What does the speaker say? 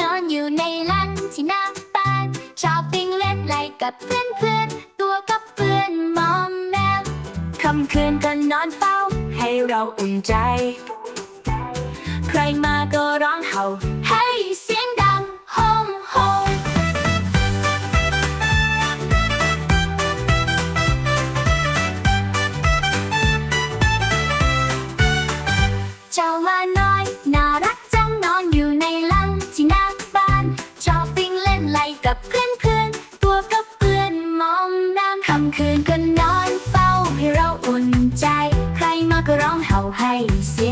นอนอยู่ในลันที่หน้าบ้านชอบวิ่งเล่นไล่กับเพื่อนเพื่อนตัวกับเพื่อนมอมแมมคำคืนก็นอนเฝ้าให้เราอุ่นใจ ใครมาก็ร้องเห่าให้เสียงดังโฮมโฮมเจ้ามาน้อยน่ารักจังนอนอยู่ ค่ำคืนก็นอนเฝ้าให้เราอุ่นใจ ใครมาก็ร้องเห่าให้เสียง